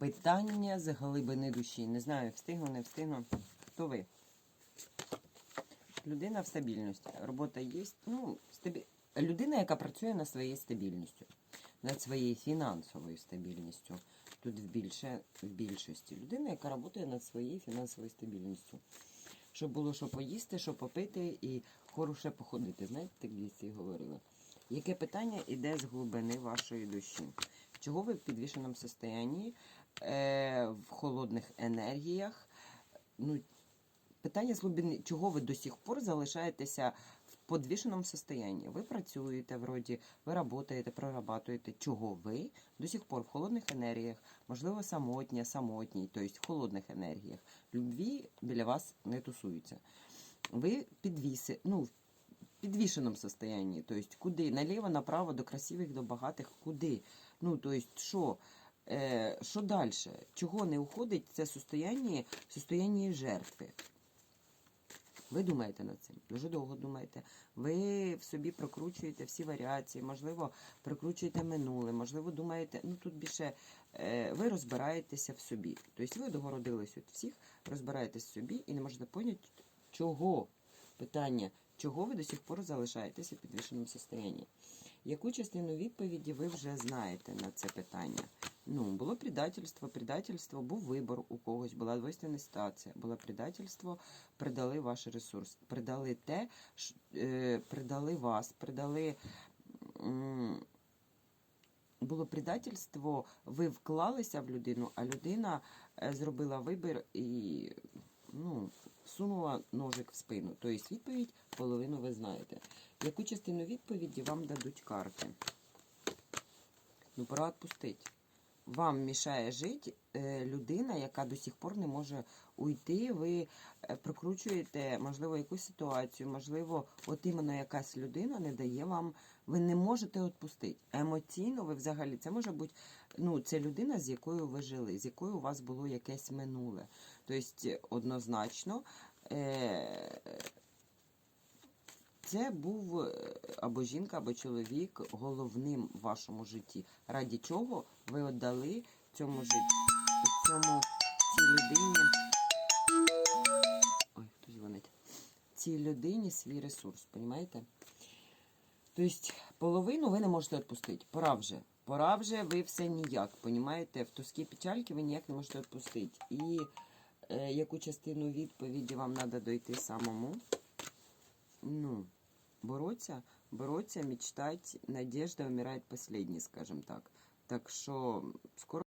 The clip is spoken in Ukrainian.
Питання з глибини душі. Не знаю, встигну, не встигну. Хто ви? Людина в стабільності. Робота є. Ну, стабі... Людина, яка працює над своєю стабільністю, над своєю фінансовою стабільністю. Тут в, більше, в більшості. Людина, яка працює над своєю фінансовою стабільністю. Щоб було що поїсти, що попити і хороше походити. Знаєте, так дійсно говорили. Яке питання йде з глибини вашої душі? Чого ви в підвішеному состоянні, е, в холодних енергіях? Ну, питання з глибини, чого ви до сих пор залишаєтеся в подвішеному состоянні? Ви працюєте вроді, ви працюєте, прорабатуєте. Чого ви до сих пор в холодних енергіях, можливо, самотня, самотній, тобто в холодних енергіях. Любві біля вас не тусуються. Ви підвіси, ну, в підвішеному состоянні, тобто куди? Наліво, направо, до красивих, до багатих, куди? Ну, тобто, що? Е, що далі? Чого не уходить це состояння, состояння жертви? Ви думаєте над цим, дуже довго думаєте. Ви в собі прокручуєте всі варіації, можливо, прокручуєте минуле, можливо, думаєте, ну тут більше е, ви розбираєтеся в собі. Тобто ви догородились від всіх, розбираєтесь в собі і не можете поняти, чого. Питання, чого ви до сих пор залишаєтеся в підвішеному состоянні? Яку частину відповіді ви вже знаєте на це питання? Ну, було предательство, предательство, був вибор у когось, була двойственна ситуація, було предательство, придали ваш ресурс, придали те, е, придали вас, придали. Було предательство, ви вклалися в людину, а людина е, зробила вибір і ну, всунула ножик в спину. Тобто відповідь половину ви знаєте. Яку частину відповіді вам дадуть карти? Ну, пора відпустити. Вам мішає жити е, людина, яка до сих пор не може уйти. Ви е, прокручуєте, можливо, якусь ситуацію, можливо, от іменно якась людина не дає вам, ви не можете відпустити. Емоційно ви взагалі, це може бути, ну, це людина, з якою ви жили, з якою у вас було якесь минуле. Тобто, однозначно, е, це був е, або жінка, або чоловік головним в вашому житті. Раді чого ви віддали цьому житті, цьому цій людині. Ой, хтось дзвонить. Цій людині свій ресурс, розумієте? Тобто, половину ви не можете відпустити. Пора вже. Пора вже ви все ніяк. Понімаєте? В тоскі печальки ви ніяк не можете відпустити. І е, яку частину відповіді вам треба дойти самому? ну, бороться, бороться, мечтать, надежда умирает последней, скажем так. Так що скоро